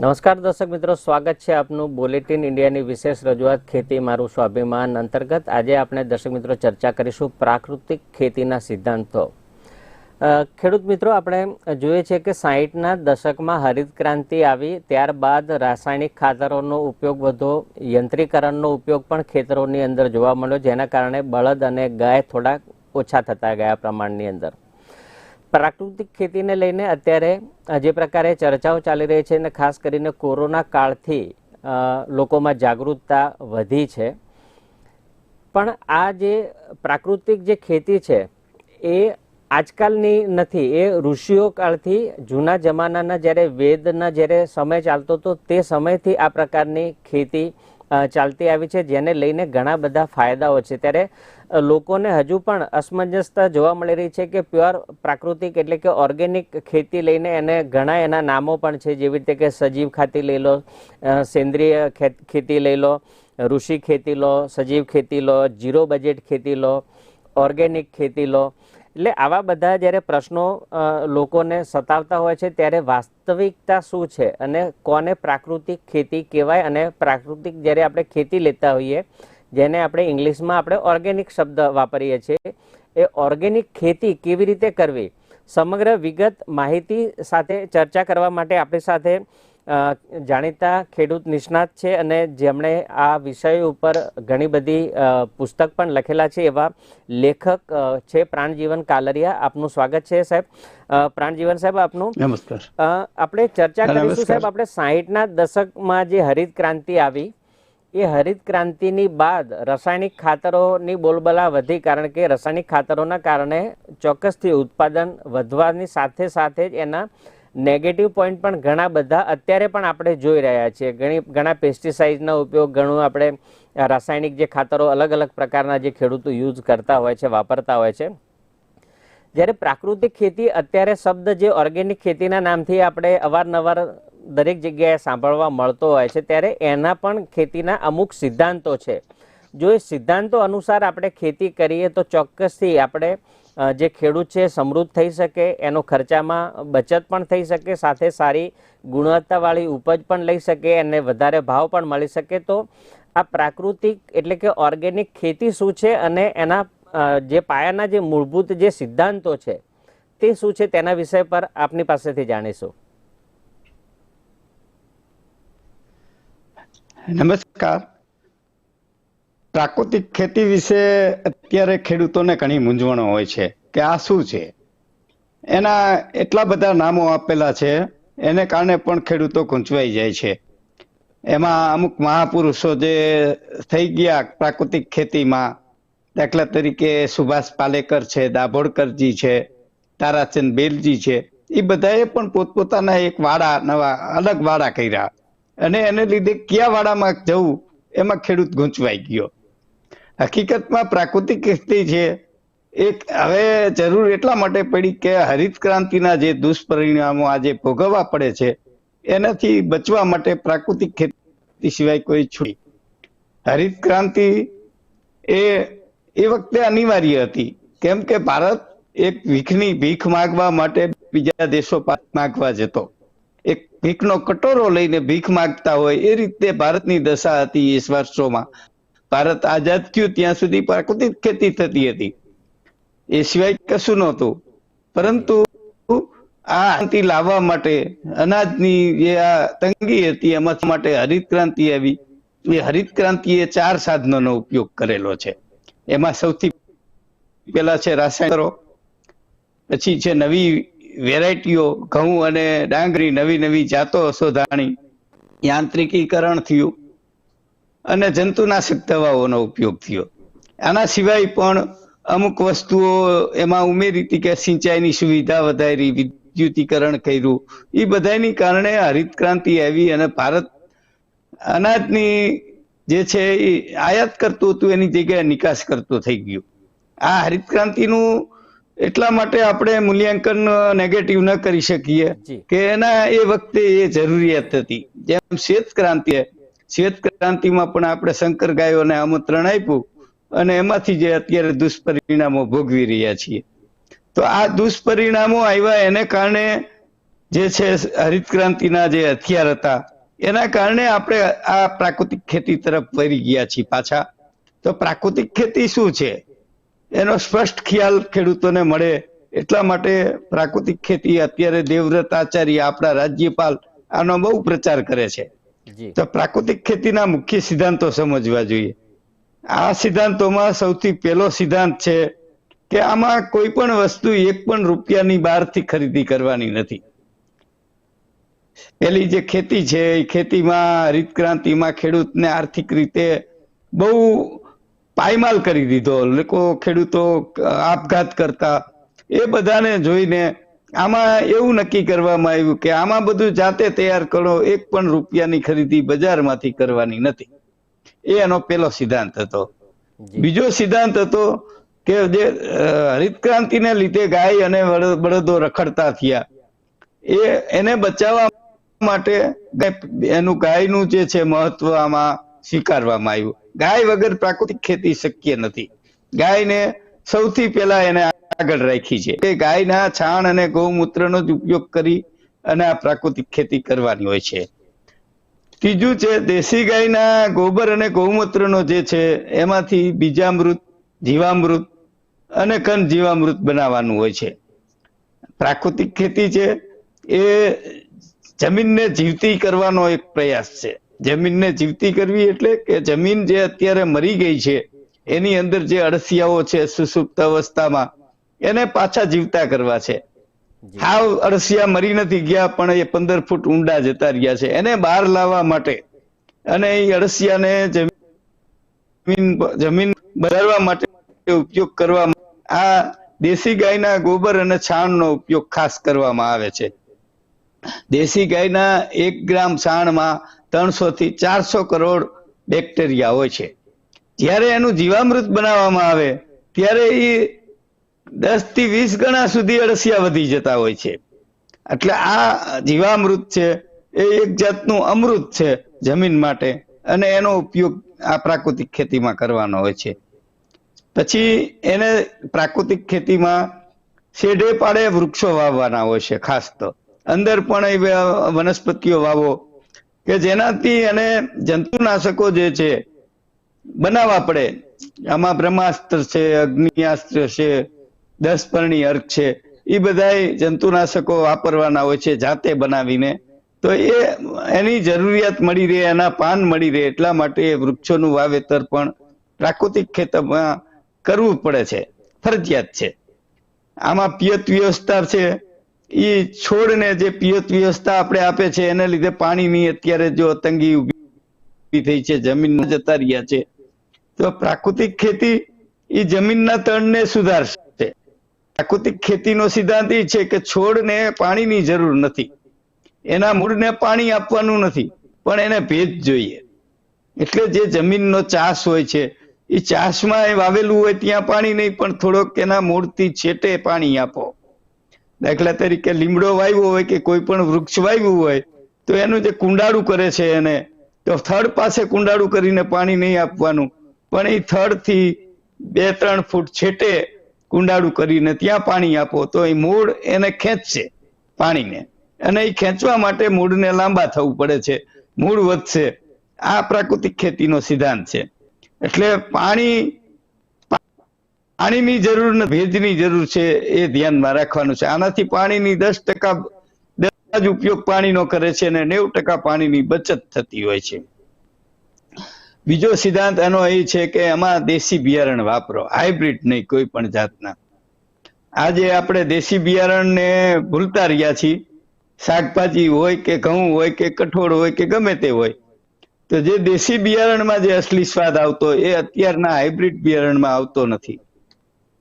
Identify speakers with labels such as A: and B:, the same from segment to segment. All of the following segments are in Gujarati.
A: નમસ્કાર દર્શક મિત્રો, સ્વાગત છે આપનું બુલેટિન ઇન્ડિયાની વિશેષ રજૂઆત ખેતી મારું સ્વાભિમાન અંતર્ગત. આજે આપણે દર્શક મિત્રો ચર્ચા કરીશું પ્રાકૃતિક ખેતીના સિદ્ધાંતો. ખેડૂત મિત્રો, આપણે જોઈએ છે કે સાહીઠના દશકમાં હરિત ક્રાંતિ આવી, ત્યારબાદ રાસાયણિક ખાતરોનો ઉપયોગ વધો, યંત્રીકરણનો ઉપયોગ પણ ખેતરોની અંદર જોવા મળ્યો, જેના કારણે બળદ અને ગાય થોડાક ઓછા થતા ગયા પ્રમાણની અંદર. પ્રાકૃતિક ખેતીને લઈને અત્યારે જે પ્રકારે ચર્ચાઓ ચાલી રહી છે અને ખાસ કરીને કોરોના કાળથી લોકોમાં જાગૃતતા વધી છે. પણ આ જે પ્રાકૃતિક જે ખેતી છે, એ આજકાલની નથી. એ ઋષિઓ કાળથી જૂના જમાનાના જ્યારે વેદના જ્યારે સમય ચાલતો હતો, તે સમયથી આ પ્રકારની ખેતી ચાલતી આવી છે, જેને લઈને ઘણા બધા ફાયદાઓ છે. ત્યારે લોકોને હજુ પણ અસમંજસતા જોવા મળી રહી છે કે પ્યોર પ્રાકૃતિક એટલે કે ઓર્ગેનિક ખેતી લઈને એને ઘણા એના નામો પણ છે. જેવી રીતે કે સજીવ ખાતી લઈ લો સેન્દ્રિય ખેતી લઈ લો, ઋષિ ખેતી લો, સજીવ ખેતી લો જીરો બજેટ ખેતી લો, ઓર્ગેનિક ખેતી લો. એટલે આવા બધા જ્યારે પ્રશ્નો લોકોને સતાવતા હોય છે, ત્યારે વાસ્તવિકતા શું છે અને કોને પ્રાકૃતિક ખેતી કહેવાય અને પ્રાકૃતિક જ્યારે આપણે ખેતી લેતા હોઈએ જેને આપણે ઇંગ્લિશમાં આપણે ઓર્ગેનિક શબ્દ વાપરીએ છીએ. એ ઓર્ગેનિક ખેતી કેવી રીતે કરવી? સમગ્ર વિગત માહિતી સાથે ચર્ચા કરવા માટે આપણી સાથે જાણીતા ખેડૂત નિષ્ણાત છે અને જેમણે આ વિષય ઉપર ઘણી બધી પુસ્તક પણ લખેલા છે એવા લેખક છે પ્રાણજીવન કાલરિયા. આપનું સ્વાગત છે સાહેબ. પ્રાણજીવન સાહેબ આપનું?
B: નમસ્કાર.
A: આપણે ચર્ચા કરીશું સાહેબ. આપણે સાહીઠના દશકમાં જે હરિત ક્રાંતિ આવી એ હરિત ક્રાંતિની બાદ રાસાયણિક ખાતરોની બોલબલા વધી કારણ કે રાસાયણિક ખાતરોના કારણે ચોક્કસથી ઉત્પાદન વધવાની સાથે સાથે જ એના નેગેટિવ પોઈન્ટ પણ ઘણા બધા અત્યારે પણ આપણે જોઈ રહ્યા છીએ. ઘણી, ઘણા પેસ્ટિસાઇડનો ઉપયોગ, ઘણું આપણે રાસાયણિક જે ખાતરો અલગ અલગ પ્રકારના જે ખેડૂતો યુઝ કરતા હોય છે, વાપરતા હોય છે. જ્યારે પ્રાકૃતિક ખેતી અત્યારે શબ્દ જે ઓર્ગેનિક ખેતીના નામથી આપણે અવારનવાર દરેક જગ્યાએ સાંભળવા મળતો હોય છે, ત્યારે એના પણ ખેતીના અમુક સિદ્ધાંતો છે. જો એ સિદ્ધાંતો અનુસાર આપણે ખેતી કરીએ, તો ચોક્કસથી આપણે જે ખેડૂત છે સમૃદ્ધ થઈ શકે, એનો ખર્ચામાં બચત પણ થઈ શકે, સાથે સારી ગુણવત્તાવાળી ઉપજ પણ લઈ શકે અને વધારે ભાવ પણ મળી શકે. તો આ પ્રાકૃતિક એટલે કે ઓર્ગેનિક ખેતી શું છે અને એના જે પાયાના જે મૂળભૂત જે સિદ્ધાંતો છે, તે શું છે તેના વિષય પર આપની પાસેથી જાણીશું.
B: નમસ્કાર. પ્રાકૃતિક ખેતી વિશે અત્યારે ખેડૂતોને ઘણી મૂંઝવણો હોય છે કે આ શું છે? એના એટલા બધા નામો આપેલા છે, એને કારણે પણ ખેડૂતો ગૂંચવાઈ જાય છે. એમાં અમુક મહાપુરુષો જે થઈ ગયા પ્રાકૃતિક ખેતીમાં, દાખલા તરીકે સુભાષ પાલેકર છે, દાભોળકરજી છે, તારાચંદ બેલજી છે, એ બધાએ પણ પોતપોતાના એક વાડા, નવા અલગ વાડા કર્યા. અને એને લીધે કયા વાડામાં જવું એમાં ખેડૂત ગૂંચવાઈ ગયો. હકીકતમાં પ્રાકૃતિક ખેતી છે. એક હવે જરૂર એટલા માટે પડી કે હરિત ક્રાંતિના જે દુષ્પરિણામો આજે ભોગવવા પડે છે, એનાથી બચવા માટે પ્રાકૃતિક ખેતી સિવાય કોઈ છૂટી. હરિત ક્રાંતિ એ એ વખતે અનિવાર્ય હતી. કેમ કે ભારત એક ભીખની ભીખ માગવા માટે બીજા દેશો પાસે માગવા જતો. ભીખનો કટોરો લઈને ભીખ માંગતા હોય એ રીતે ભારતની દશા હતી એ વર્ષોમાં. ભારત આઝાદ થયું ત્યાં સુધી પ્રાકૃતિક ખેતી થતી હતી. એ સિવાય કશું નહોતું. પરંતુ આ શાંતિ લાવવા માટે અનાજની જે આ તંગી હતી એમાં માટે હરિત ક્રાંતિ આવી. એ હરિત ક્રાંતિએ ચાર સાધનોનો ઉપયોગ કરેલો છે. એમાં સૌથી પેલા છે રાસાયણિકો પછી છે નવી વેરાયટીઓ ઘઉં અને ડાંગરી નવી નવી જાતો શોધાણી, યાંત્રિકીકરણ થયું અને જંતુનાશક દવાઓનો ઉપયોગ થયો. આના સિવાય પણ અમુક વસ્તુઓ એમાં ઉમેરી હતી કે સિંચાઈની સુવિધા વધારી, વિદ્યુતીકરણ કર્યું. એ બધાની કારણે હરિત ક્રાંતિ આવી અને ભારત અનાજની જે છે એ આયાત કરતું હતું, એની જગ્યાએ નિકાસ કરતું થઈ ગયું. આ હરિત ક્રાંતિનું એટલા માટે આપણે મૂલ્યાંકન નેગેટિવ ન કરી શકીએ કે એના એ વખતે એ જરૂરિયાત હતી. જેમ શ્વેત ક્રાંતિ શ્વેત ક્રાંતિમાં પણ આપણે શંકર ગાયોને આમંત્રણ આપ્યું અને એમાંથી જે અત્યારે દુષ્પરિણામો ભોગવી રહ્યા છીએ. તો આ દુષ્પરિણામો આવ્યા એને કારણે જે છે હરિત ક્રાંતિના જે હથિયાર હતા એના કારણે આપણે આ પ્રાકૃતિક ખેતી તરફ વળી ગયા છીએ પાછા. તો પ્રાકૃતિક ખેતી શું છે? એનો સ્પષ્ટ ખ્યાલ ખેડૂતોને મળે એટલા માટે પ્રાકૃતિક ખેતી અત્યારે દેવવ્રત આચાર્ય આપણા રાજ્યપાલ આનો બહુ પ્રચાર કરે છે. તો પ્રાકૃતિક ખેતીના મુખ્ય સિદ્ધાંતો સમજવા જોઈએ. આ સિદ્ધાંતોમાં સૌથી પહેલો સિદ્ધાંત છે કે આમાં કોઈ પણ વસ્તુ એક પણ રૂપિયાની બહારથી ખરીદી કરવાની નથી. પેલી જે ખેતી છે એ ખેતીમાં હરિત ક્રાંતિમાં ખેડૂતને આર્થિક રીતે બહુ પાયમાલ કરી દીધો. લોકો ખેડૂતો આપઘાત કરતા. એ બધાને જોઈને આમાં એવું નક્કી કરવામાં આવ્યું કે આમાં બધું જાતે તૈયાર કરો એક પણ રૂપિયાની ખરીદી બજારમાંથી કરવાની નથી. એ એનો પેલો સિદ્ધાંત હતો. બીજો સિદ્ધાંત હતો કે જે હરિત ક્રાંતિને લીધે ગાય અને બળદો રખડતા થયા. એ એને બચાવવા માટે એનું ગાયનું જે છે મહત્વ આમાં સ્વીકારવામાં આવ્યું. ગાય વગર પ્રાકૃતિક ખેતી શક્ય નથી. ગાયને સૌથી પહેલા એને આગળ રાખી છે. કે ગાયના છાણ અને ગૌમૂત્રનો જ ઉપયોગ કરી અને આ પ્રાકૃતિક ખેતી કરવાની હોય છે. ત્રીજું છે, દેશી ગાયના ગોબર અને ગૌમૂત્રનો જે છે, એમાંથી બીજામૃત, જીવામૃત અને કંદ જીવામૃત બનાવવાનું હોય છે. પ્રાકૃતિક ખેતી છે, એ જમીનને જીવતી કરવાનો એક પ્રયાસ છે. જમીનને જીવતી કરવી એટલે કે જમીન જે અત્યારે મરી ગઈ છે એની અંદર જે અળસિયાઓ છે સુસુપ્ત અવસ્થામાં એને પાછા જીવતા કરવા છે. હાવ અળસિયા મરી નથી ગયા પણ એ પંદર ફૂટ ઊંડા જતા રહ્યા છે. એને બહાર લાવવા માટે અને એ અળસિયાને જમીન જમીન બદલવા માટે ઉપયોગ કરવા આ દેશી ગાયના ગોબર અને છાણનો ઉપયોગ ખાસ કરવામાં આવે છે. દેશી ગાયના એક ગ્રામ છાણમાં ત્રણસો થી ચારસો કરોડ બેક્ટેરિયા હોય છે. જ્યારે એનું જીવામૃત બનાવવામાં આવે, ત્યારે એ દસથી વીસ ગણા સુધી અળસિયા વધી જતા હોય છે. એટલે આ જીવામૃત છે, એ એક જાતનું અમૃત છે જમીન માટે, અને એનો ઉપયોગ આ પ્રાકૃતિક ખેતીમાં કરવાનો હોય છે. પછી એને પ્રાકૃતિક ખેતીમાં શેઢે પાડે વૃક્ષો વાવવાના હોય છે, ખાસ તો. અંદર પણ એ વનસ્પતિઓ વાવો કે જેનાથી અને જંતુનાશકો જે છે, બનાવવા પડે. આમાં બ્રહ્માસ્ત્ર છે, અગ્નિયાસ્ત્ર છે, દસપર્ણી અર્ક છે એ બધા જંતુનાશકો વાપરવાના હોય છે જાતે બનાવીને. તો એ એની જરૂરિયાત મળી રહે, એના પાન મળી રહે, એટલા માટે વૃક્ષોનું વાવેતર પણ પ્રાકૃતિક ખેતરમાં કરવું પડે છે. ફરજિયાત છે. આમાં પિયત વ્યવસ્થા છે એ છોડને જે પિયત વ્યવસ્થા આપણે આપે છે, એને લીધે પાણીની અત્યારે જો તંગી ઊભી થઈ છે જમીન જતા રહ્યા છે. તો પ્રાકૃતિક ખેતી એ જમીનના તળને સુધારશે. પ્રાકૃતિક ખેતીનો સિદ્ધાંત એ છે કે છોડને પાણીની જરૂર નથી. એના મૂળને પાણી આપવાનું નથી, પણ એને ભેજ જોઈએ. એટલે જે જમીનનો ચાસ હોય છે એ ચાસમાં એ વાવેલું હોય ત્યાં પાણી નહીં, પણ થોડોક એના મૂળથી છેટે પાણી આપો. દાખલા તરીકે લીમડો વાવ્યો હોય કે કોઈ પણ વૃક્ષ વાવ્યું હોય, તો એનું જે કુંડાળું કરે છે એને, તો થડ પાસે કુંડાળું કરીને પાણી નહીં આપવાનું. પણ એ થડથી બે ત્રણ ફૂટ છેટે કુંડાળું કરીને ત્યાં પાણી આપો, તો એ મૂળ એને ખેંચશે પાણીને. અને એ ખેંચવા માટે મૂળને લાંબા થવું પડે છે. મૂળ વધશે. આ પ્રાકૃતિક ખેતીનો સિદ્ધાંત છે. એટલે પાણી પાણીની જરૂર ને, ભેજની જરૂર છે એ ધ્યાનમાં રાખવાનું છે. આનાથી પાણીની દસ ટકા જ ઉપયોગ પાણીનો કરે છે અને નેવું ટકા પાણીની બચત થતી હોય છે. બીજો સિદ્ધાંત એનો એ છે કે એમાં દેશી બિયારણ વાપરો. હાઇબ્રિડ નહીં, કોઈ પણ જાતના. આજે આપણે દેશી બિયારણને ભૂલતા રહ્યા છીએ. શાકભાજી હોય કે ઘઉં હોય કે કઠોળ હોય કે ગમે તે હોય. તો જે દેશી બિયારણમાં જે અસલી સ્વાદ આવતો એ અત્યારના હાઇબ્રિડ બિયારણમાં આવતો નથી.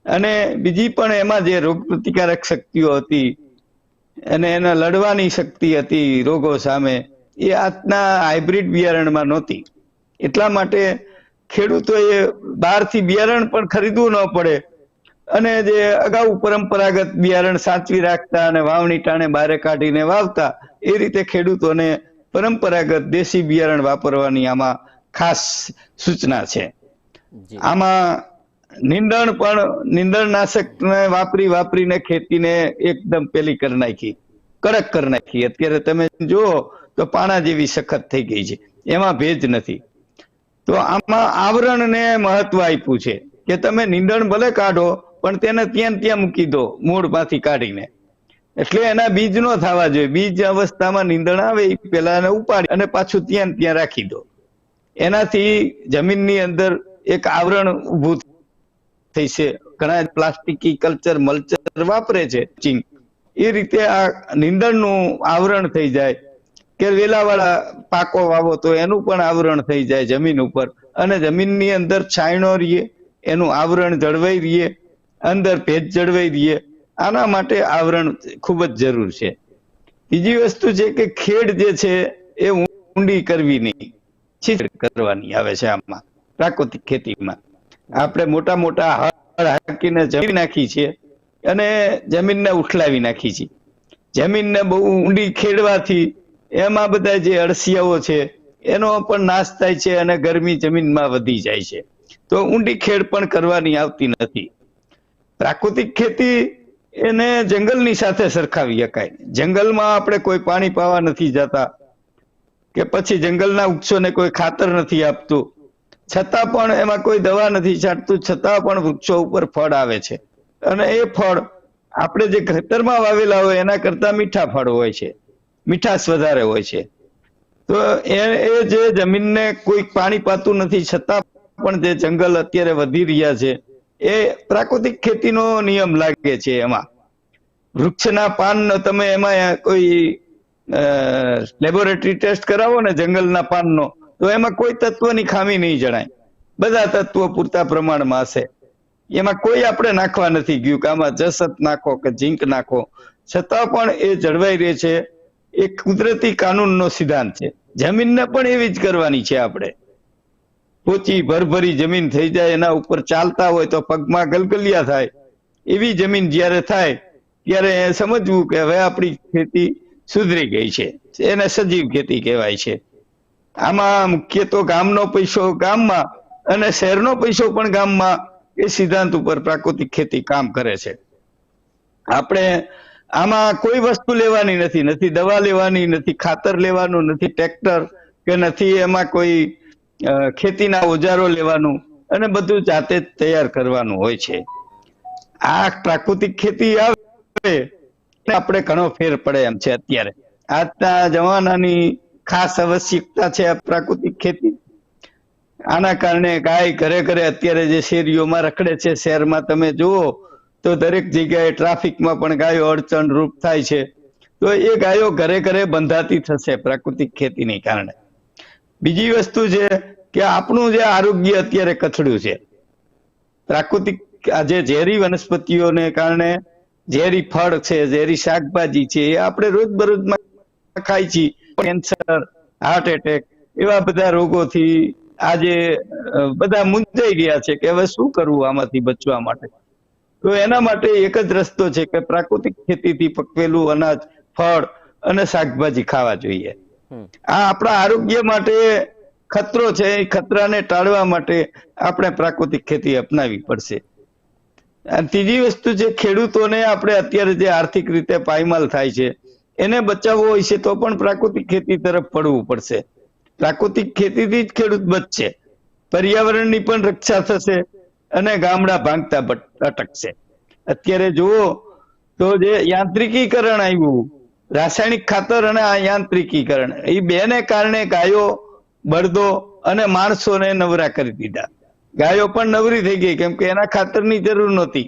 B: અને બીજી પણ એમાં જે રોગ પ્રતિકારક શક્તિઓ હતી અને એના લડવાની શક્તિ હતી રોગો સામે એ આજના હાઇબ્રિડ બિયારણમાં નહોતી. એટલા માટે ખેડૂતોએ બહારથી બિયારણ પણ ખરીદવું ન પડે. અને જે અગાઉ પરંપરાગત બિયારણ સાચવી રાખતા અને વાવણી ટાણે બારે કાઢીને વાવતા એ રીતે ખેડૂતોને પરંપરાગત દેશી બિયારણ વાપરવાની આમાં ખાસ સૂચના છે. આમાં નીંદણ પણ નીંદણનાશક વાપરી વાપરીને ખેતીને એકદમ પેલી કરી નાખી. કડક કરી નાખી. અત્યારે તમે જુઓ તો પાણા જેવી સખત થઈ ગઈ છે. એમાં ભેજ નથી. તો આમાં આવરણને મહત્વ આપ્યું છે કે તમે નીંદણ ભલે કાઢો, પણ તેને ત્યાં ત્યાં મૂકી દો મૂળમાંથી કાઢીને. એટલે એના બીજ નો થવા જોઈએ. બીજ અવસ્થામાં નીંદણ આવે એ પેલા ઉપાડી અને પાછું ત્યાં ત્યાં રાખી દો. એનાથી જમીનની અંદર એક આવરણ ઊભું થઈ છે. ઘણા પ્લાસ્ટિકી કલ્ચર, મલ્ચર વાપરે છે એ રીતે આ નીંદણનું આવરણ થઈ જાય કે વેલાવાળા પાકો વાવો તો એનું પણ આવરણ થઈ જાય જમીન ઉપર. અને જમીનની અંદર છાંયણો રહીએ, એનું આવરણ જળવાઈ રહીએ, અંદર ભેજ જળવાઈ રહીએ. આના માટે આવરણ ખૂબ જ જરૂર છે. બીજી વસ્તુ છે કે ખેડ જે છે એ ઊંડી કરવી નહીં. છીછ કરવાની આવે છે આમાં, પ્રાકૃતિક ખેતીમાં. આપણે મોટા મોટા હળ હાકીને જમીન નાખી છે અને જમીનને ઉઠલાવી નાખી છે. જમીનને બહુ ઊંડી ખેડવાથી એમાં બધા જે અળસિયાઓ છે એનો પણ નાશ થાય છે અને ગરમી જમીનમાં વધી જાય છે. તો ઊંડી ખેડ પણ કરવાની આવતી નથી. પ્રાકૃતિક ખેતી એને જંગલની સાથે સરખાવી શકાય. જંગલમાં આપણે કોઈ પાણી પાવા નથી જતા કે પછી જંગલના વૃક્ષોને કોઈ ખાતર નથી આપતું. છતાં પણ એમાં કોઈ દવા નથી છાંટતું, છતાં પણ વૃક્ષો ઉપર ફળ આવે છે. અને એ ફળ આપણે જે ખેતરમાં વાવેલા હોય, એના કરતા મીઠા ફળ હોય છે. મીઠાશ વધારે હોય છે. તો એ એ જે જમીનને કોઈ પાણી પાતું નથી, છતાં પણ જે જંગલ અત્યારે વધી રહ્યા છે, એ પ્રાકૃતિક ખેતીનો નિયમ લાગે છે એમાં. વૃક્ષના પાન તમે એમાં કોઈ લેબોરેટરી ટેસ્ટ કરાવો ને જંગલના પાનનો તો એમાં કોઈ તત્વની ખામી નહીં જણાય. બધા તત્વો પૂરતા પ્રમાણમાં હશે. એમાં કોઈ આપણે નાખવા નથી ગયું કે આમાં જસત નાખો કે ઝીંક નાખો. છતાં પણ એ જળવાઈ રહે છે. એ કુદરતી કાનૂનનો સિદ્ધાંત છે. જમીનને પણ એવી જ કરવાની છે આપણે. પોચી ભરભરી જમીન થઈ જાય, એના ઉપર ચાલતા હોય તો પગમાં ગલગલિયા થાય. એવી જમીન જ્યારે થાય, ત્યારે સમજવું કે હવે આપણી ખેતી સુધરી ગઈ છે. એને સજીવ ખેતી કહેવાય છે. આમાં મુખ્ય તો ગામનો પૈસો ગામમાં અને શહેરનો પૈસો પણ ગામમાં એ સિદ્ધાંત ઉપર પ્રાકૃતિક ખેતી કામ કરે છે. આપણે આમાં કોઈ વસ્તુ લેવાની નથી નથી દવા લેવાની, નથી ખાતર લેવાનું, નથી ટ્રેક્ટર કે નથી એમાં કોઈ ખેતીના ઓજારો લેવાનું અને બધું જાતે જ તૈયાર કરવાનું હોય છે. આ પ્રાકૃતિક ખેતી આવે આપણે ઘણો ફેર પડે એમ છે અત્યારે. આજના જમાનાની ખાસ આવશ્યકતા છે પ્રાકૃતિક ખેતી. આના કારણે ગાય ઘરે ઘરે અત્યારે જે શેરીઓમાં રખડે છે, શહેરમાં તમે જુઓ, તો દરેક જગ્યાએ ટ્રાફિકમાં પણ ગાયો અડચણ રૂપ થાય છે. તો એ ગાયો ઘરે ઘરે બંધાતી થશે પ્રાકૃતિક ખેતીને કારણે. બીજી વસ્તુ છે કે આપણું જે આરોગ્ય અત્યારે કથળ્યું છે. પ્રાકૃતિક આજે ઝેરી વનસ્પતિઓને કારણે ઝેરી ફળ છે, ઝેરી શાકભાજી છે, એ આપણે રોજબરોજમાં ખાઈ છીએ. કેન્સર હાર્ટ એટેક એવા બધા રોગોથી આજે બધા મૂંઝાઈ ગયા છે કે હવે શું કરવું આમાંથી બચવા માટે? તો એના માટે એક જ રસ્તો છે કે પ્રાકૃતિક ખેતીથી પકવેલું અનાજ ફળ અને શાકભાજી ખાવા જોઈએ. આ આપણા આરોગ્ય માટે ખતરો છે એ ખતરાને ટાળવા માટે આપણે પ્રાકૃતિક ખેતી અપનાવી પડશે. અને ત્રીજી વસ્તુ છે ખેડૂતોને આપણે અત્યારે જે આર્થિક રીતે પાયમાલ થાય છે એને બચાવવો હોય છે તો પણ પ્રાકૃતિક ખેતી તરફ પડવું પડશે. પ્રાકૃતિક ખેતીથી જ ખેડૂત બચશે. પર્યાવરણની પણ રક્ષા થશે અને ગામડા ભાંગતા અટકશે. અત્યારે જુઓ તો જે યાંત્રિકીકરણ આવ્યું, રાસાયણિક ખાતર અને આ યાંત્રિકીકરણ, એ બેને કારણે ગાયો, બળદો અને માણસોને નવરા કરી દીધા. ગાયો પણ નવરી થઈ ગઈ, કેમ કે એના ખાતરની જરૂર નહોતી.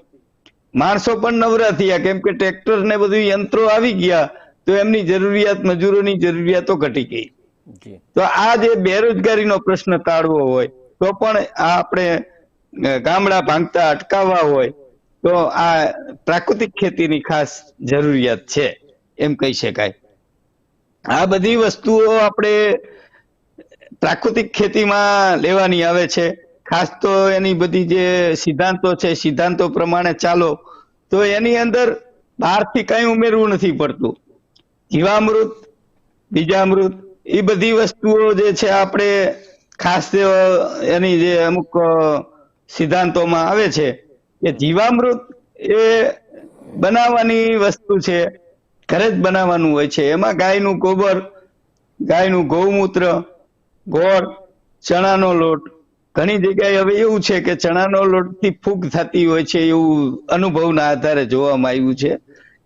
B: માણસો પણ નવરા થયા, કેમ કે ટ્રેક્ટર ને બધું યંત્રો આવી ગયા તો એમની જરૂરિયાત મજૂરોની જરૂરિયાતો ઘટી ગઈ. તો આ જે બેરોજગારીનો પ્રશ્ન ટાળવો હોય તો પણ આ આપણે ગામડા ભાંગતા અટકાવવા હોય તો આ પ્રાકૃતિક ખેતીની ખાસ જરૂરિયાત છે એમ કહી શકાય. આ બધી વસ્તુઓ આપણે પ્રાકૃતિક ખેતીમાં લેવાની આવે છે. ખાસ તો એની બધી જે સિદ્ધાંતો છે સિદ્ધાંતો પ્રમાણે ચાલો તો એની અંદર બહારથી કઈ ઉમેરવું નથી પડતું. જીવામૃત, બીજામૃત, એ બધી વસ્તુઓ જે છે આપણે ખાસ એની જે અમુક સિદ્ધાંતોમાં આવે છે કે જીવામૃત એ બનાવવાની વસ્તુ છે, ઘરે જ બનાવવાનું હોય છે. એમાં ગાયનું ગોબર, ગાયનું ગૌમૂત્ર, ગોળ, ચણાનો લોટ, ઘણી જગ્યાએ હવે એવું છે કે ચણાનો લોટથી ફૂગ થતી હોય છે એવું અનુભવના આધારે જોવામાં આવ્યું છે.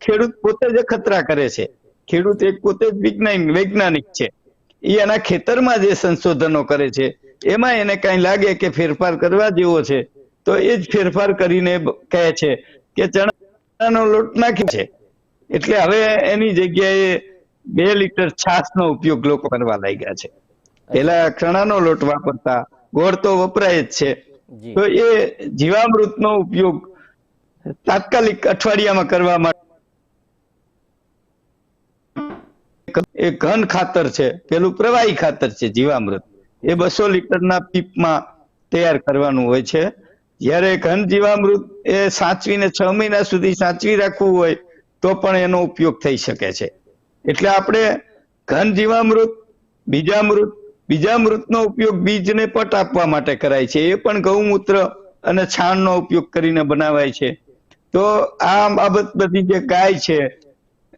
B: ખેડૂત પોતે જ ખતરા કરે છે. ખેડૂત એક પોતે વૈજ્ઞાનિક છે. એ એના ખેતરમાં જે સંશોધનો કરે છે એમાં એને કઈ લાગે કે ફેરફાર કરવા જેવો છે તો એ જ ફેરફાર કરીને કહે છે કે ચણાનો લોટ નાખી છે. એટલે હવે એની જગ્યાએ બે લીટર છાશનો ઉપયોગ લોકો કરવા લાગ્યા છે. પેલા ચણાનો લોટ વાપરતા ગોળ તો વપરાય જ છે. તો એ જીવામૃતનો ઉપયોગ તાત્કાલિક અઠવાડિયામાં કરવા એ ઘન ખાતર છે, પેલું પ્રવાહી ખાતર છે, જીવામૃત. એ બસો લીટરના પીપમાં તૈયાર કરવાનું હોય છે. જ્યારે ઘન જીવામૃત એ સાચવીને છ મહિના સુધી સાચવી રાખવું હોય, તો પણ એનો ઉપયોગ થઈ શકે છે. એટલે આપણે ઘન જીવામૃત, બીજામૃત, બીજામૃતનો ઉપયોગ બીજને પટ આપવા માટે કરાય છે. એ પણ ગૌમૂત્ર અને છાણનો ઉપયોગ કરીને બનાવાય છે. તો આ બાબત બધી જે ગાય છે,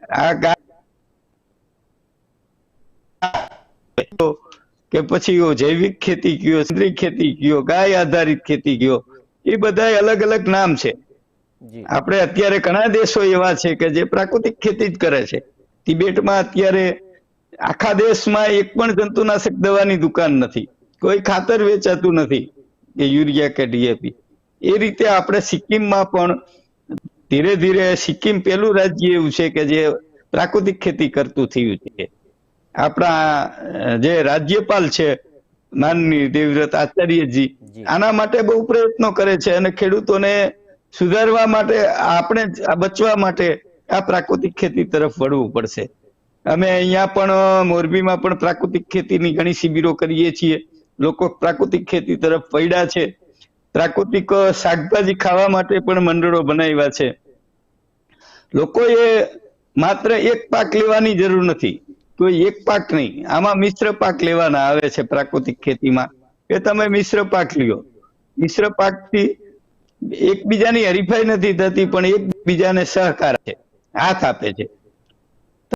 B: આ ગાય કે પછી જૈવિક ખેતી કયો સેન્દ્રિય ખેતી કયો ગાય આધારિત ખેતી કયો એ બધા અલગ અલગ નામ છે. આપણે અત્યારે ઘણા દેશો એવા છે કે જે પ્રાકૃતિક ખેતી જ કરે છે. તિબેટમાં અત્યારે આખા દેશમાં એક પણ જંતુનાશક દવાની દુકાન નથી. કોઈ ખાતર વેચાતું નથી કે યુરિયા કે ડીએપી એ રીતે આપણે સિક્કિમમાં પણ ધીરે ધીરે સિક્કિમ પેલું રાજ્ય એવું છે કે જે પ્રાકૃતિક ખેતી કરતું થયું છે. આપણા જે રાજ્યપાલ છે માનની દેવવ્રત આચાર્યજી આના માટે બહુ પ્રયત્નો કરે છે અને ખેડૂતોને સુધારવા માટે આપણે બચવા માટે આ પ્રાકૃતિક ખેતી તરફ વળવું પડશે. અમે અહીંયા પણ મોરબીમાં પણ પ્રાકૃતિક ખેતીની ઘણી શિબિરો કરીએ છીએ. લોકો પ્રાકૃતિક ખેતી તરફ પડ્યા છે. પ્રાકૃતિક શાકભાજી ખાવા માટે પણ મંડળો બનાવ્યા છે. લોકોએ માત્ર એક પાક લેવાની જરૂર નથી. કોઈ એક પાક નહીં. આમાં મિશ્ર પાક લેવાના આવે છે પ્રાકૃતિક ખેતીમાં. કે તમે મિશ્ર પાક લ્યો. મિશ્ર પાકથી એકબીજાની હરીફાઈ નથી થતી, પણ એકબીજાને સહકાર છે. હાથ આપે છે.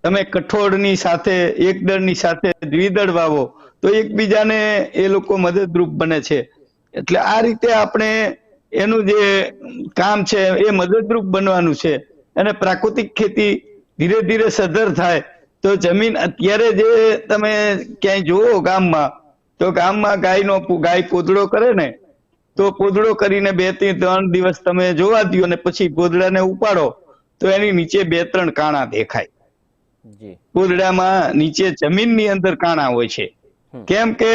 B: તમે કઠોળની સાથે એકદળની સાથે દ્વિદળ વાવો, તો એકબીજાને એ લોકો મદદરૂપ બને છે. એટલે આ રીતે આપણે એનું જે કામ છે, એ મદદરૂપ બનવાનું છે. અને પ્રાકૃતિક ખેતી ધીરે ધીરે સધર થાય. તો જમીન અત્યારે જે તમે ક્યાંય જુઓ ગામમાં તો ગામમાં ગાયનો ગાય પોદળો કરે ને તો પોદળો કરીને બેથી ત્રણ દિવસ તમે જોવા દો ને પછી પોદળાને ઉપાડો તો એની નીચે બે ત્રણ કાણા દેખાય. પોદળામાં નીચે જમીનની અંદર કાણા હોય છે. કેમ કે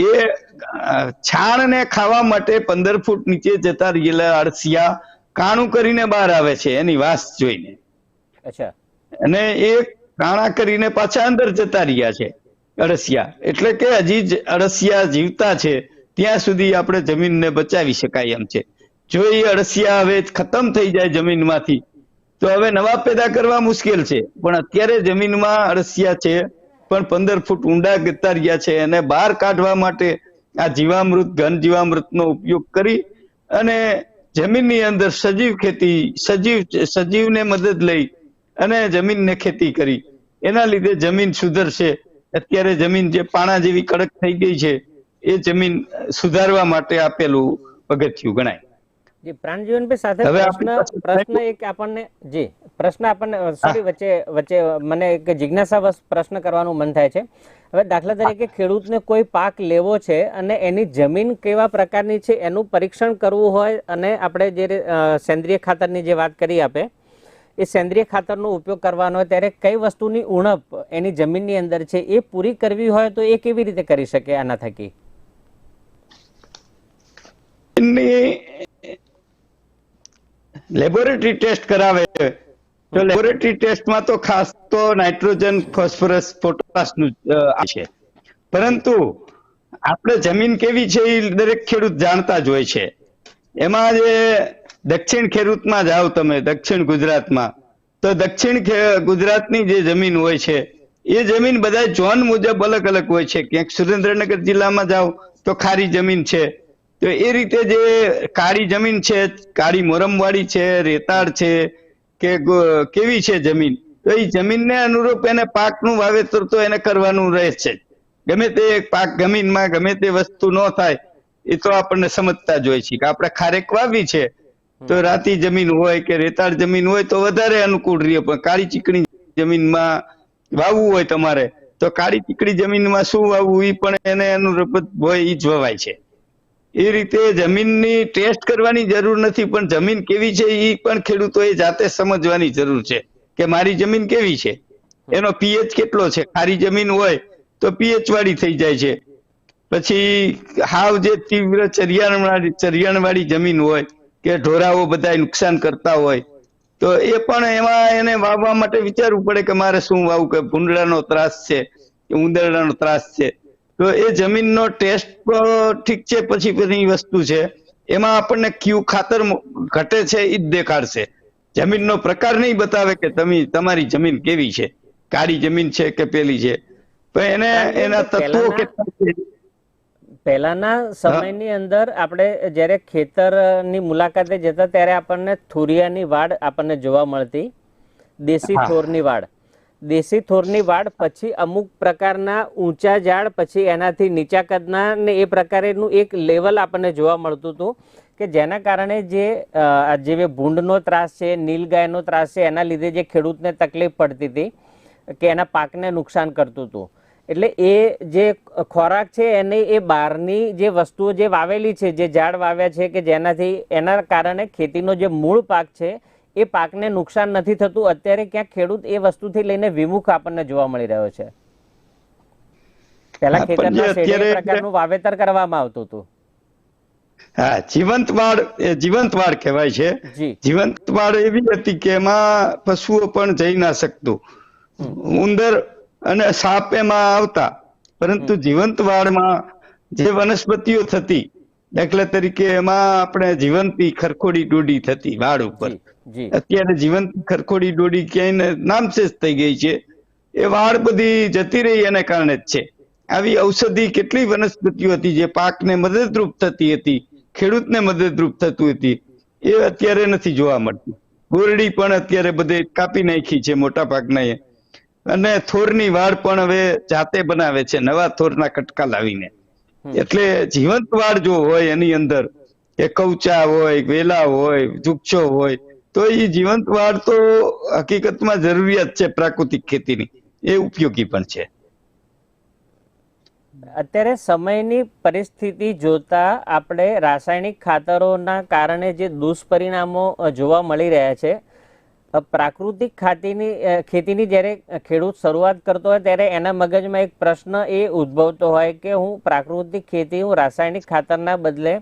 B: એ છાણ છાણને ખાવા માટે પંદર ફૂટ નીચે જતા રહેલા અળસિયા કાણું કરીને બહાર આવે છે એની વાસ જોઈને. અને એ કાણા કરીને પાછા અંદર જતા રહ્યા છે, અળસિયા. એટલે કે હજી અળસિયા જીવતા છે, ત્યાં સુધી આપણે જમીનને બચાવી શકાય એમ છે. જો એ અળસિયા હવે ખતમ થઈ જાય જમીનમાંથી, તો હવે નવા પેદા કરવા મુશ્કેલ છે. પણ અત્યારે જમીનમાં અળસિયા છે, પણ પંદર ફૂટ ઊંડા ગતા રહ્યા છે. અને બહાર કાઢવા માટે આ જીવામૃત, ઘન જીવામૃતનો ઉપયોગ કરી અને જમીનની અંદર સજીવ ખેતી, સજીવ, સજીવને મદદ લઈ અને જમીનને ખેતી કરી. એના લીધે જમીન સુધરશે. અત્યારે જમીન જે પાણા જેવી કડક થઈ ગઈ છે એ જમીન સુધારવા માટે આપેલું પગથિયું ગણાય.
A: જી પ્રાણજીવનભાઈ સાથે પ્રશ્ન પ્રશ્ન એક આપણને જી પ્રશ્ન આપણને સોરી વચ્ચે વચ્ચે મને એક જિજ્ઞાસાવશ પ્રશ્ન કરવાનું મન થાય છે. હવે દાખલા તરીકે ખેડૂતને કોઈ પાક લેવો છે અને એની જમીન કેવા પ્રકારની છે એનું પરીક્ષણ કરવું હોય અને આપણે જે સેન્દ્રિય ખાતરની જે વાત કરી આપે એ સેન્દ્રિય ખાતરનો ઉપયોગ કરવાનો હોય ત્યારે કઈ વસ્તુની ઉણપ એની જમીનની અંદર છે એ પૂરી કરવી હોય તો એ કેવી રીતે કરી શકે આના થકી?
B: લેબોરેટરી ટેસ્ટ કરાવે છે. તો લેબોરેટરી ટેસ્ટમાં તો ખાસ તો નાઇટ્રોજન ફોસ્ફરસ પોટાશનું છે. પરંતુ આપણે જમીન કેવી છે એ દરેક ખેડૂત જાણતા જ હોય છે. એમાં જે દક્ષિણ ખેડૂતમાં જાઓ તમે, દક્ષિણ ગુજરાતમાં. તો દક્ષિણ ગુજરાતની જે જમીન હોય છે, એ જમીન બધા ઝોન મુજબ અલગ અલગ હોય છે. ક્યાંક સુરેન્દ્રનગર જિલ્લામાં જાઓ, તો ખારી જમીન છે. તો એ રીતે જે કાળી જમીન છે, કાળી મોરમવાળી છે, રેતાળ છે, કે કેવી છે જમીન, તો એ જમીનને અનુરૂપ એને પાકનું વાવેતર તો એને કરવાનું રહે છે. ગમે તે પાક જમીનમાં ગમે તે વસ્તુ ન થાય, એ તો આપણને સમજતા જ હોય છે કે આપણે ખારેક વાવી છે તો રાતી જમીન હોય કે રેતાળ જમીન હોય તો વધારે અનુકૂળ રહે પણ કાળી ચીકણી જમીનમાં વાવવું હોય તમારે તો કાળી ચીકણી જમીનમાં શું વાવવું એ પણ એને અનુરૂપ હોય એ જ વવાય છે. એ રીતે જમીનની ટેસ્ટ કરવાની જરૂર નથી પણ જમીન કેવી છે એ પણ ખેડૂતોએ જાતે સમજવાની જરૂર છે કે મારી જમીન કેવી છે. એનો પીએચ કેટલો છે? ખારી જમીન હોય તો પીએચ વાળી થઈ જાય છે. પછી હાવ જે તીવ્ર ચરિયાણ ચરિયાણ વાળી જમીન હોય કે ઢોરાઓ બધા નુકસાન કરતા હોય તો એ પણ એમાં એને વાવવા માટે વિચારવું પડે કે મારે શું વાવવું કે ભૂંડળાનો ત્રાસ છે કે ઉંદરડાનો ત્રાસ છે. તો એ જમીનનો ટેસ્ટ ઠીક છે પછી બધી વસ્તુ છે. એમાં આપણને ક્યુ ખાતર ઘટે છે એ જ દેખાડશે. જમીનનો પ્રકાર નહીં બતાવે કે તમે તમારી જમીન કેવી છે કાળી જમીન છે કે પેલી છે. પણ એને એના તત્વો કેટલા છે
A: પહેલાના સમયની અંદર આપણે જ્યારે ખેતરની મુલાકાતે જતા ત્યારે આપણને થુરિયાની વાડ આપણને જોવા મળતી. દેશી થોરની વાડ. દેશી થોરની વાડ પછી અમુક પ્રકારના ઊંચા ઝાડ પછી એનાથી નીચા કદના ને એ પ્રકારેનું એક લેવલ આપણને જોવા મળતું હતું કે જેના કારણે જે જે ભૂંડનો ત્રાસ છે નીલગાયનો ત્રાસ છે એના લીધે જે ખેડૂતને તકલીફ પડતી હતી કે એના પાકને નુકસાન કરતું હતું. એટલે એ જે ખોરાક છે એને એ બહારની જે વસ્તુઓ જે વાવેલી છે જે ઝાડ વાવ્યા છે કે જેનાથી એના કારણે ખેતીનો જે મૂળ પાક છે એ પાકને નુકસાન નથી થતું. અત્યારે ક્યાંક ખેડૂત એ વસ્તુથી લઈને વિમુખ આપણને જોવા મળી રહ્યો છે. પેલા
B: અત્યારે-
A: પ્રકારનું વાવેતર કરવામાં આવતું હતું.
B: હા જીવંત વાડ એ જીવંત વાડ કહેવાય છે.
A: જીવંતવાડ
B: જીવંત વાડ એવી હતી કે એમાં પશુઓ પણ જઈ ના શકતું. ઉંદર અને સાપ એમાં આવતા. પરંતુ જીવંત વાળમાં જે વનસ્પતિઓ થતી દાખલા તરીકે એમાં આપણે જીવંતી ખરખોડી ડોડી થતી વાળ ઉપર. અત્યારે જીવંત ખરખોડી ડોડી ક્યાંય નામશેષ થઈ ગઈ છે. એ વાળ બધી જતી રહી એને કારણે જ છે. આવી ઔષધિ કેટલી વનસ્પતિઓ હતી જે પાકને મદદરૂપ થતી હતી ખેડૂતને મદદરૂપ થતું હતી એ અત્યારે નથી જોવા મળતી. ગોરડી પણ અત્યારે બધે કાપી નાખી છે મોટા ભાગના એ. અને થોરની વાડ પણ હવે જાતે બનાવે છે નવા થોરના કટકા લાવીને. એટલે જીવંત વાડ જો હોય એની અંદર એ કૌચા હોય વેલા હોય વૃક્ષો હોય તો એ જીવંત વાડ તો હકીકતમાં જરૂરિયાત છે પ્રાકૃતિક ખેતીની. એ ઉપયોગી પણ છે.
A: અત્યારે સમયની પરિસ્થિતિ જોતા આપણે રાસાયણિક ખાતરોના કારણે જે દુષ્પરિણામો જોવા મળી રહ્યા છે પ્રાકૃતિક ખાતીની ખેતીની જ્યારે ખેડૂત શરૂઆત કરતો હોય ત્યારે એના મગજમાં એક પ્રશ્ન એ ઉદ્ભવતો હોય કે હું પ્રાકૃતિક ખેતી, હું રાસાયણિક ખાતરના બદલે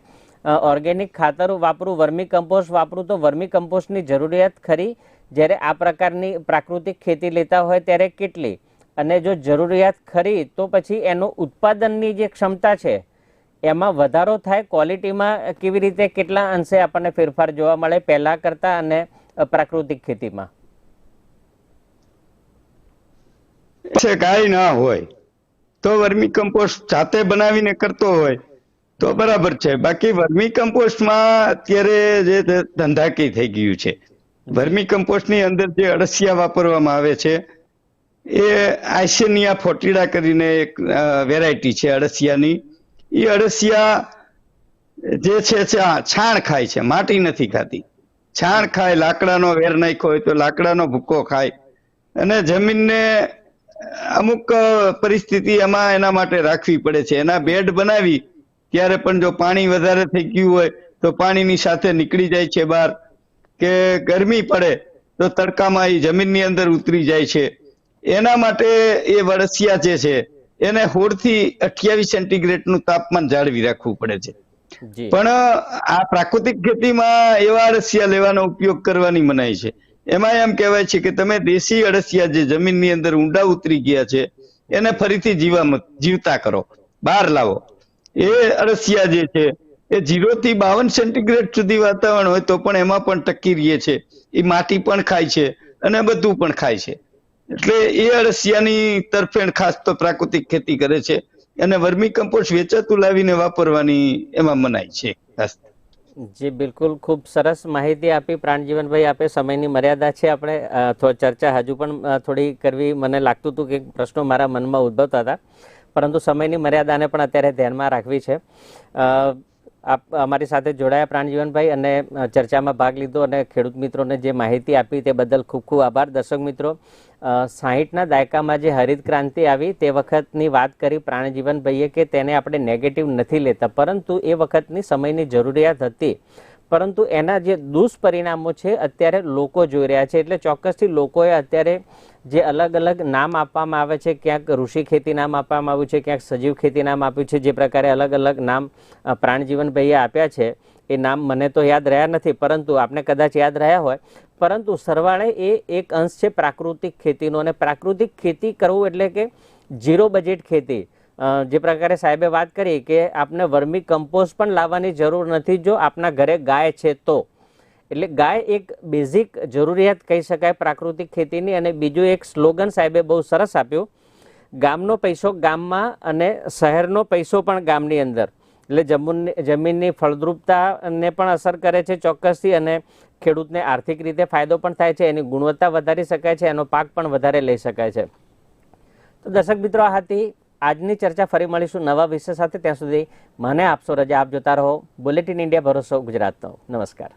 A: ઓર્ગેનિક ખાતર વાપરું, વર્મી કમ્પોસ્ટ વાપરું તો વર્મી કમ્પોસ્ટની જરૂરિયાત ખરી? જ્યારે આ પ્રકારની પ્રાકૃતિક ખેતી લેતા હોય ત્યારે કેટલી? અને જો જરૂરિયાત ખરી તો પછી એનું ઉત્પાદનની જે ક્ષમતા છે, એમાં વધારો થાય? ક્વોલિટીમાં કેવી રીતે કેટલા અંશે આપણને ફેરફાર જોવા મળે? પહેલાં કરતાં અને પ્રાકૃતિક ખેતીમાં?
B: છે, કાંઈ ના હોય. તો વર્મી કમ્પોસ્ટ જાતે બનાવીને કરતો હોય, તો બરાબર છે. બાકી વર્મી કમ્પોસ્ટમાં અત્યારે જે ધંધાકી થઈ ગયું છે. વર્મી કમ્પોસ્ટની અંદર જે અળસિયા વાપરવામાં આવે છે, એ આઈસેનિયા ફોટીડા કરીને એક વેરાયટી છે અળસિયાની. એ અળસિયા જે છે, છાણ ખાય છે, માટી નથી ખાતી. છાણ ખાય, લાકડાનો વેર નાખ્યો હોય તો લાકડાનો ભૂકો ખાય. અને જમીનને અમુક પરિસ્થિતિ એમાં એના માટે રાખવી પડે છે. એના બેડ બનાવી, ત્યારે પણ જો પાણી વધારે થઈ ગયું હોય તો પાણીની સાથે નીકળી જાય છે બહાર. કે ગરમી પડે તો તડકામાં એ જમીનની અંદર ઉતરી જાય છે. એના માટે એ વરસિયા જે છે, એને હોળથી અઠ્યાવીસ સેન્ટીગ્રેડનું તાપમાન જાળવી રાખવું પડે છે. પણ આ પ્રાકૃતિક ખેતીમાં એવા અળસિયા લેવાનો ઉપયોગ કરવાની મનાઈ છે. એમાં એમ કહેવાય છે કે તમે દેશી અળસિયા જે જમીનની અંદર ઊંડા ઉતરી ગયા છે, એને ફરીથી જીવા જીવતા કરો. બહાર લાવો. એ અળસિયા જે છે, એ જીરો થી બાવન સેન્ટીગ્રેડ સુધી વાતાવરણ હોય તો પણ એમાં પણ ટકી રહીએ છે. એ માટી પણ ખાય છે અને બધું પણ ખાય છે. એટલે એ અળસિયાની તરફેણ ખાસ તો પ્રાકૃતિક ખેતી કરે છે. અને વર્મી કમ્પોસ્ટ વેચાતું લાવીને વાપરવાની એમાં મનાય છે.
A: જી, બિલકુલ. ખૂબ સરસ માહિતી આપી. પ્રાણજીવનભાઈ, આપે સમયની મર્યાદા છે આપણે ચર્ચા હજુ પણ થોડી કરવી મને લાગતું હતું કે પ્રશ્નો મારા મનમાં ઉદ્ભવતા હતા. પરંતુ સમયની મર્યાદાને પણ અત્યારે ધ્યાનમાં રાખવી છે. આપ, અમારી સાથે જોડાયા પ્રાણજીવનભાઈ અને ચર્ચામાં ભાગ લીધો અને ખેડૂત મિત્રોને જે માહિતી આપી તે બદલ ખૂબ ખૂબ આભાર. દર્શક મિત્રો સાહીઠના દાયકામાં જે હરિત ક્રાંતિ આવી તે વખતની વાત કરી પ્રાણજીવનભાઈએ કે તેને આપણે નેગેટિવ નથી લેતા, પરંતુ એ વખતની સમયની જરૂરિયાત હતી. પરંતુ એના જે દુષ્પરિણામો છે અત્યારે લોકો જોઈ રહ્યા છે. એટલે ચોક્કસથી લોકોએ અત્યારે જે અલગ અલગ નામ આપવામાં આવે છે, ક્યાંક ઋષિ ખેતી નામ આપવામાં આવ્યું છે, ક્યાંક સજીવ ખેતી નામ આપ્યું છે, જે પ્રકારે અલગ અલગ નામ પ્રાણજીવન પ્રાણજીવનભાઈએ આપ્યા છે. એ નામ મને તો યાદ રહ્યા નથી, પરંતુ આપને કદાચ યાદ રહ્યા હોય પરંતુ સરવાળે એ એક અંશ છે પ્રાકૃતિક ખેતીનો અને પ્રાકૃતિક ખેતી કરવું એટલે કે ઝીરો બજેટ ખેતી. જે પ્રકારે સાહેબે વાત કરી કે આપને વર્મી કમ્પોઝ પણ લાવવાની જરૂર નથી જો આપના ઘરે ગાય છે તો. એટલે ગાય એક બેઝિક જરૂરિયાત કહી શકાય પ્રાકૃતિક ખેતીની અને બીજું એક સ્લોગન સાહેબે બહુ સરસ આપ્યું. ગામનો પૈસો ગામમાં અને શહેરનો પૈસો પણ ગામની અંદર. એટલે જમીન જમીનની ફળદ્રુપતાને પણ અસર કરે છે ચોક્કસથી અને ખેડૂતને આર્થિક રીતે ફાયદો પણ થાય છે, એની ગુણવત્તા વધારી શકાય છે, એનો પાક પણ વધારે લઈ શકાય છે. તો દર્શક મિત્રો, આ હતી આજની ચર્ચા. ફરી મળીશું નવા વિષય સાથે. ત્યાં સુધી મને આપશો રજા. આપ જોતા રહો. બુલેટિન ઇન્ડિયા ભરોસો ગુજરાતનો. નમસ્કાર.